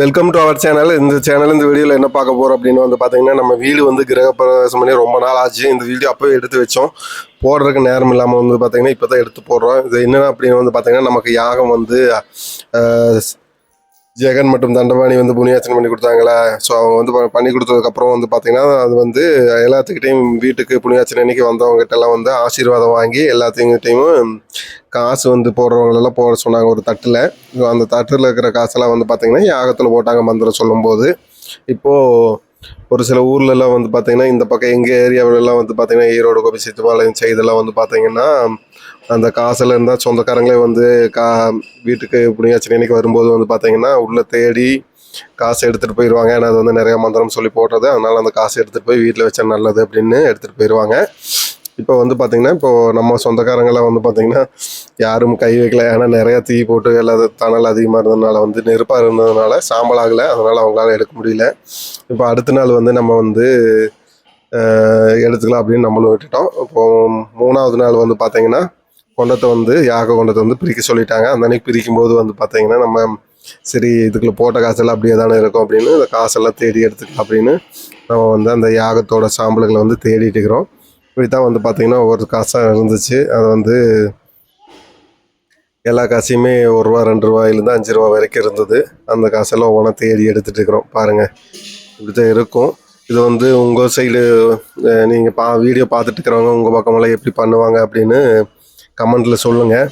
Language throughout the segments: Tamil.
வெல்கம் டு அவர் சேனல் இந்த சேனல் இந்த வீடியோவில் என்ன பார்க்க போகிறோம் அப்படின்னு வந்து பார்த்தீங்கன்னா நம்ம வீடு வந்து கிரகப்பிரவேசம் பண்ணி ரொம்ப நாள் ஆச்சு. இந்த வீடியோ அப்போவே எடுத்து வச்சோம். போடுறதுக்கு நேரம் இல்லாமல் வந்து பார்த்தீங்கன்னா இப்போ தான் எடுத்து போடுறோம். இது என்னென்ன அப்படின்னு வந்து பார்த்தீங்கன்னா நமக்கு யாகம் வந்து ஜெகன் மற்றும் தண்டபாணி வந்து புனியாச்சனம் பண்ணி கொடுத்தாங்களா? ஸோ அவங்க வந்து பண்ணி கொடுத்ததுக்கப்புறம் வந்து பார்த்தீங்கன்னா அது வந்து எல்லாத்துக்கிட்டையும் வீட்டுக்கு புனியாச்சனை அன்னைக்கு வந்தவங்ககிட்ட எல்லாம் வந்து ஆசீர்வாதம் வாங்கி எல்லாத்தையும் காசு வந்து போடுறவங்களெல்லாம் போட சொன்னாங்க ஒரு தட்டில். அந்த தட்டில் இருக்கிற காசெல்லாம் வந்து பார்த்தீங்கன்னா யாகத்தில் போட்டாங்க மந்திரம் சொல்லும்போது. இப்போது ஒரு சில ஊர்லலாம் வந்து பார்த்தீங்கன்னா இந்த பக்கம் எங்கள் ஏரியாவிலலாம் வந்து பார்த்தீங்கன்னா ஈரோடு கோபி சித்துப்பாளையம் செய்தெல்லாம் வந்து பார்த்தீங்கன்னா அந்த காசில் இருந்தால் சொந்தக்காரங்களே வந்து கா வீட்டுக்கு புனியாச்சனை அன்னைக்கு வரும்போது வந்து பார்த்தீங்கன்னா உள்ளே தேடி காசு எடுத்துகிட்டு போயிடுவாங்க ஏன்னா அது வந்து நிறையா மந்திரம் சொல்லி போடுறது. அதனால் அந்த காசு எடுத்துகிட்டு போய் வீட்டில் வச்சா நல்லது அப்படின்னு எடுத்துகிட்டு போயிடுவாங்க இப்போ வந்து பார்த்தீங்கன்னா இப்போது நம்ம சொந்தக்காரங்களாம் வந்து பார்த்தீங்கன்னா யாரும் கை வைக்கல. ஏன்னா நிறையா தீ போட்டு எல்லா தணல் அதிகமாக இருந்ததுனால வந்து நெருப்பாக இருந்ததுனால சாம்பல் ஆகலை. அதனால் அவங்களால எடுக்க முடியல. இப்போ அடுத்த நாள் வந்து நம்ம வந்து எடுத்துக்கலாம் அப்படின்னு நம்மளும் விட்டுட்டோம். இப்போது மூணாவது நாள் வந்து பார்த்தீங்கன்னா கொண்டத்தை வந்து யாக கொண்டத்தை வந்து பிரிக்க சொல்லிட்டாங்க. அந்த அன்னைக்கு பிரிக்கும் போது வந்து பார்த்தீங்கன்னா நம்ம சரி இதுக்குள்ள போட்ட காசெல்லாம் அப்படியே தானே இருக்கும் அப்படின்னு இந்த காசெல்லாம் தேடி எடுத்துக்கலாம் அப்படின்னு நம்ம வந்து அந்த யாகத்தோட சாம்பல்களை வந்து தேடிட்டு இருக்கிறோம். இப்படி தான் வந்து பார்த்தீங்கன்னா ஒவ்வொரு காசாக இருந்துச்சு. அது வந்து எல்லா காசையுமே ஒரு ரூபா ரெண்டு ரூபாயிலேருந்து அஞ்சு ரூபா வரைக்கும் இருந்தது. அந்த காசெல்லாம் ஒவ்வொன்றா தேடி எடுத்துகிட்டு இருக்கிறோம். பாருங்கள் இப்படி தான் இருக்கும். இது வந்து உங்கள் சைடு நீங்கள் பா வீடியோ பார்த்துட்டு இருக்கிறவங்க உங்கள் பக்கமெல்லாம் எப்படி பண்ணுவாங்க அப்படின்னு கமெண்ட்டில் சொல்லுங்கள்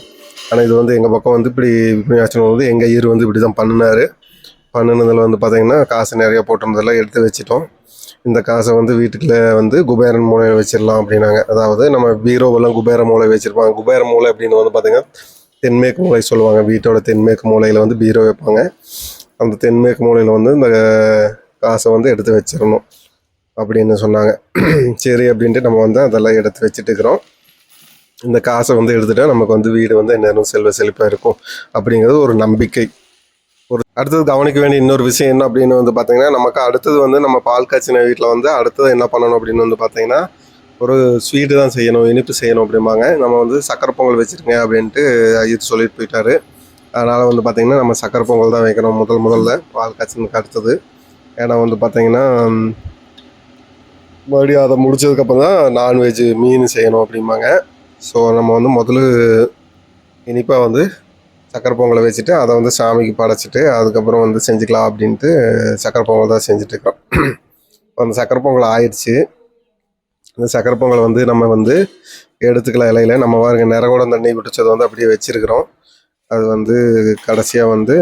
ஆனால் இது வந்து எங்கள் பக்கம் வந்து இப்படி விநாயகர் வந்து எங்கள் ஐயர் வந்து இப்படி தான் பண்ணினார். பண்ணினதில் வந்து பார்த்திங்கன்னா காசு நிறையா போட்டிருந்ததெல்லாம் எடுத்து வச்சிட்டோம். இந்த காசை வந்து வீட்டுக்குள்ள வந்து குபேரன் மூலையில் வச்சிடலாம் அப்படின்னாங்க. அதாவது நம்ம பீரோவெல்லாம் குபேர மூலை வச்சுருப்பாங்க. குபேர மூலை அப்படின்னு வந்து பார்த்தீங்கன்னா தென்மேற்கு மூலை சொல்லுவாங்க. வீட்டோட தென்மேற்கு மூலையில் வந்து பீரோ வைப்பாங்க. அந்த தென்மேற்கு மூலையில் வந்து இந்த காசை வந்து எடுத்து வச்சிடணும் அப்படின்னு சொன்னாங்க. சரி அப்படின்ட்டு நம்ம வந்து அதெல்லாம் எடுத்து வச்சுட்டு இருக்கிறோம். இந்த காசை வந்து எடுத்துட்டால் நமக்கு வந்து வீடு வந்து நேரம் செல்வ செழிப்பாக இருக்கும் அப்படிங்கிறது ஒரு நம்பிக்கை. ஒரு அடுத்தது கவனிக்க வேண்டிய இன்னொரு விஷயம் என்ன அப்படின்னு வந்து பார்த்தீங்கன்னா நமக்கு அடுத்தது வந்து நம்ம பால் காய்ச்சின வீட்டில் வந்து அடுத்தது என்ன பண்ணணும் அப்படின்னு வந்து பார்த்தீங்கன்னா ஒரு ஸ்வீட்டு தான் செய்யணும் இனிப்பு செய்யணும் அப்படிம்பாங்க. நம்ம வந்து சக்கரை பொங்கல் வச்சுருங்க அப்படின்ட்டு ஐயர் சொல்லிட்டு போயிட்டாரு. அதனால் வந்து பார்த்திங்கன்னா நம்ம சக்கரை பொங்கல் தான் வைக்கணும் முதல் முதல்ல பால் காய்ச்சினுக்கு அடுத்தது. ஏன்னா வந்து பார்த்திங்கன்னா மறுபடியும் அதை முடிச்சதுக்கப்புறம் தான் நான்வெஜ் மீன் செய்யணும் அப்படிம்பாங்க. ஸோ நம்ம வந்து முதல்ல இனிப்பாக வந்து சக்கரை பொங்கலை வச்சுட்டு அதை வந்து சாமிக்கு படைச்சிட்டு அதுக்கப்புறம் வந்து செஞ்சுக்கலாம் அப்படின்ட்டு சக்கரை பொங்கல் தான் செஞ்சுட்டு இருக்கிறோம் அந்த சக்கரை பொங்கல் ஆயிடுச்சு. இந்த சக்கரை பொங்கலை வந்து நம்ம வந்து எடுத்துக்கலாம் இலையில. நம்ம பாருங்க நிறகுடம் தண்ணி குடிச்சது வந்து அப்படியே வச்சுருக்கிறோம். அது வந்து கடைசியாக வந்து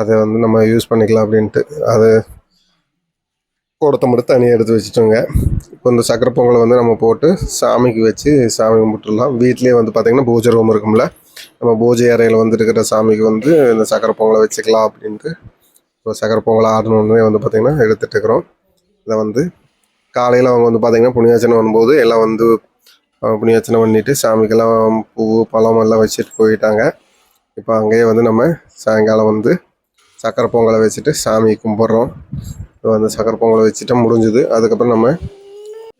அதை வந்து நம்ம யூஸ் பண்ணிக்கலாம் அப்படின்ட்டு. அது கூடத்தை மட்டும் தனியாக எடுத்து வச்சுட்டோங்க. இப்போ இந்த சக்கரை பொங்கலை வந்து நம்ம போட்டு சாமிக்கு வச்சு சாமி கும்பிட்டுடலாம். வீட்லேயே வந்து பார்த்திங்கன்னா பூஜை ரூம் இருக்கும்ல. நம்ம பூஜை அறையில் வந்துருக்கிற சாமிக்கு வந்து இந்த சக்கரை பொங்கலை வச்சுக்கலாம் அப்படின்ட்டு இப்போ சக்கரை பொங்கலை ஆடணுன்னே வந்து பார்த்திங்கன்னா எடுத்துகிட்டு இருக்கிறோம். இதை வந்து காலையில் அவங்க வந்து பார்த்திங்கன்னா புண்ணியாச்சனை வரும்போது எல்லாம் வந்து புண்ணியாச்சனை பண்ணிவிட்டு சாமிக்கெல்லாம் பூ பழம் எல்லாம் வச்சுட்டு போயிட்டாங்க. இப்போ அங்கேயே வந்து நம்ம சாயங்காலம் வந்து சக்கரை பொங்கலை வச்சுட்டு சாமி கும்பிட்றோம். இப்போ வந்து சக்கரை பொங்கலை வச்சுட்டு முடிஞ்சுது. அதுக்கப்புறம் நம்ம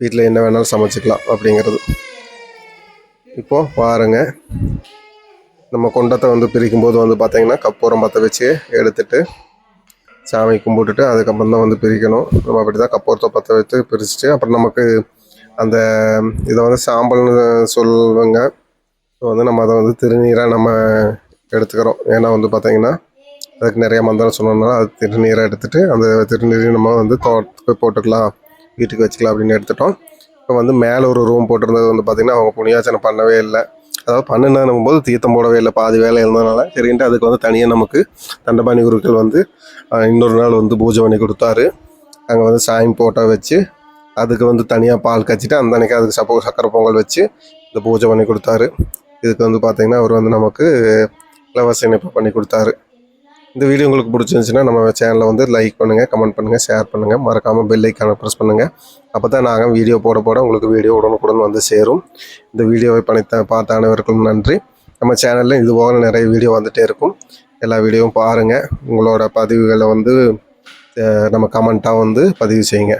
வீட்டில் என்ன வேணாலும் சமைச்சிக்கலாம் அப்படிங்கிறது. இப்போது பாருங்க. நம்ம கொண்டத்தை வந்து பிரிக்கும் போது வந்து பார்த்திங்கன்னா கற்பூரம் பற்ற வச்சு எடுத்துட்டு சாமி கும்பிட்டுட்டு அதுக்கப்புறம் தான் வந்து பிரிக்கணும். நம்ம அப்படி தான் கப்பூரத்தை பற்ற வச்சு பிரிச்சுட்டு அப்புறம் நமக்கு அந்த இதை வந்து சாம்பல்னு சொல்லுவாங்க. ஸோ வந்து நம்ம அதை வந்து திருநீராக நம்ம எடுத்துக்கிறோம். ஏன்னா வந்து பார்த்திங்கன்னா அதுக்கு நிறைய மந்திரம் சொன்னோம்னா அது திருநீராக எடுத்துகிட்டு அந்த திருநீரையும் நம்ம வந்து தோட்டத்துக்கு போட்டுக்கலாம் வீட்டுக்கு வச்சுக்கலாம் அப்படின்னு எடுத்துட்டோம். இப்போ வந்து மேலே ஒரு ரூம் போட்டிருந்தது வந்து பார்த்திங்கன்னா அவங்க புனியாச்சனை பண்ணவே இல்லை. அதாவது பன்னெண்டாம் போது தீர்த்தம் போடவே இல்லை பாதி வேலை இருந்ததுனால. சரின்ட்டு அதுக்கு வந்து தனியாக நமக்கு தண்டபாணி குருக்கள் வந்து இன்னொரு நாள் வந்து பூஜை பண்ணி கொடுத்தாரு. அங்கே வந்து சாயம் போட்டோ வச்சு அதுக்கு வந்து தனியாக பால் காய்ச்சிட்டு அந்த அன்றைக்கி அதுக்கு சப்போ சக்கரை பொங்கல் வச்சு இந்த பூஜை பண்ணி கொடுத்தாரு. இதுக்கு வந்து பார்த்திங்கன்னா அவர் வந்து நமக்கு இலவச இணைப்பு பண்ணி கொடுத்தாரு. இந்த வீடியோ உங்களுக்கு பிடிச்சிருந்துச்சுன்னா நம்ம சேனலை வந்து லைக் பண்ணுங்கள் கமெண்ட் பண்ணுங்கள் ஷேர் பண்ணுங்கள் மறக்காமல் பெல் ஐக்கான ப்ரெஸ் பண்ணுங்கள் அப்போ தான் நாங்கள் வீடியோ போட போட உங்களுக்கு வீடியோ உடனுக்குடன் வந்து சேரும். இந்த வீடியோவை பணித்த பார்த்த அனைவருக்கும் நன்றி. நம்ம சேனலில் இது போல நிறைய வீடியோ வந்துகிட்டே இருக்கும். எல்லா வீடியோவும் பாருங்கள் உங்களோட பதிவுகளை வந்து நம்ம கமெண்ட்டாக வந்து பதிவு செய்யுங்க.